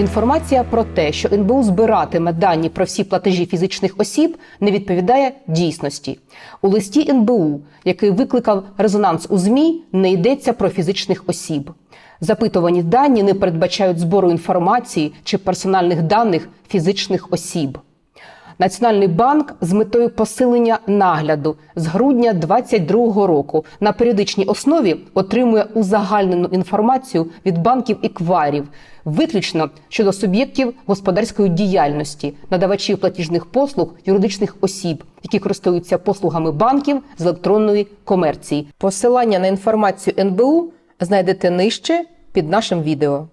Інформація про те, що НБУ збиратиме дані про всі платежі фізичних осіб, не відповідає дійсності. У листі НБУ, який викликав резонанс у ЗМІ, не йдеться про фізичних осіб. Запитувані дані не передбачають збору інформації чи персональних даних фізичних осіб. Національний банк з метою посилення нагляду з грудня 2022 року на періодичній основі отримує узагальнену інформацію від банків і кварів, виключно щодо суб'єктів господарської діяльності, надавачів платіжних послуг, юридичних осіб, які користуються послугами банків з електронної комерції. Посилання на інформацію НБУ знайдете нижче під нашим відео.